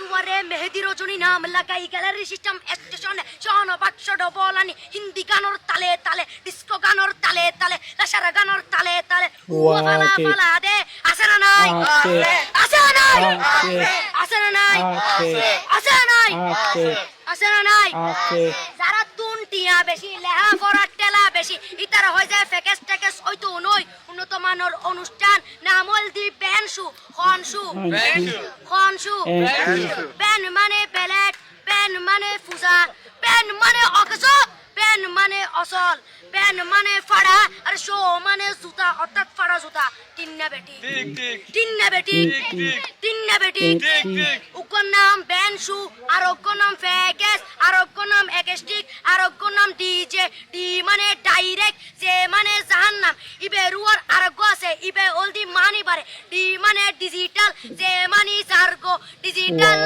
দুয়ারে মেহেদি রজনী নাম লাগাই গ্যালারি সিস্টেম স্টেশনে শহন বাক্স ডবলানি হিন্দি গানর তালে তালে ডিস্কো গানর তালে তালে লাসার গানর তালে তালে। ফালা ফালা দে আছে না নাই? আছে। না নাই? আছে। না নাই? আছে। না নাই? আছে না নাই? যারা তুন টিয়া বেশি লেহা পড়ার টেলা বেশি ইতারা হয়ে যায় ফেকেস টেকেস হয়তো নই। উন্নত মানের অনুষ্ঠান নামল দি বেনসু খনসু খনসু। Thank পেন মানে প্যালেট পেন মানে ফুজা পেন মানে অকস পেন মানে অসল পেন মানে ফাড়া আর শো মানে জুতা অর্থাৎ ফাড়া জুতা। তিন্না বেটি। তিন্না বেটি। তিন্না বেটি। উগ্র নাম বেনসু আর অজ্ঞ নাম ফেকেস আর অজ্ঞ নাম একেস্টিক আর অজ্ঞ নাম ডিজে। ডি মানে ডাইরেক্ট যে মানে জাহান্নাম। ইবে রুয়ার আরোগ্য আছে। সার্গো ডিজিটাল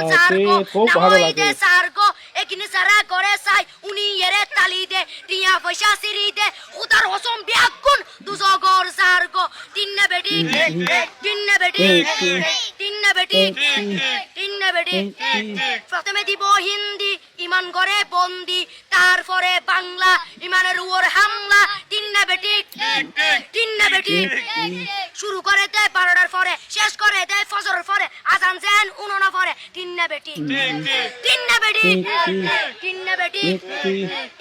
খুব ভালো সার্গো এখানে সারা করে চাই উনি এরে তালি দে টিয়া পয়সা সিরি দে উদার হসম বিয়াকুন দুজগর সার্গো। তিন্না বেটি তিন্না বেটি তিন্না বেটি তিন্না বেটি। প্রথমে দিব হিন্দি ইমান করে বন্দি তারপরে বাংলা ইমানের উপর হামলা তিন্না বেটি তিন্না বেটি। শুরু করে দেয় বারোটার পরে শেষ করে দেয় ফজরের পরে আজান যেন উনোনা পরে বেটি। তিন্না বেটি। তিন্না বেটি।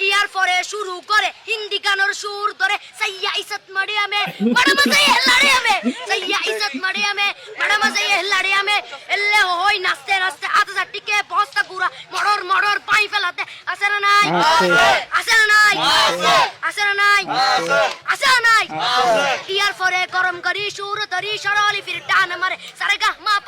ইয়ার পরে শুরু করে হিন্দি গানের সুর ধরে সাইয়া ইসত মারিয়ামে ম্যাডাম সাইয়া হেলাড়িয়ামে সাইয়া ইসত মারিয়ামে ম্যাডাম সাইয়া হেলাড়িয়ামে এলে হই নাচতে নাচতে আধা চারটিকে বস্তা গুড়া মড়র মড়র পাই ফেলাতে আছে না নাই? আছে। না নাই? আছে। না নাই? আছে। না নাই? ইয়ার পরে গরম করি সুর ধরি সরলি ফির টান মারে সারেগা মা পদনি সে সারেগা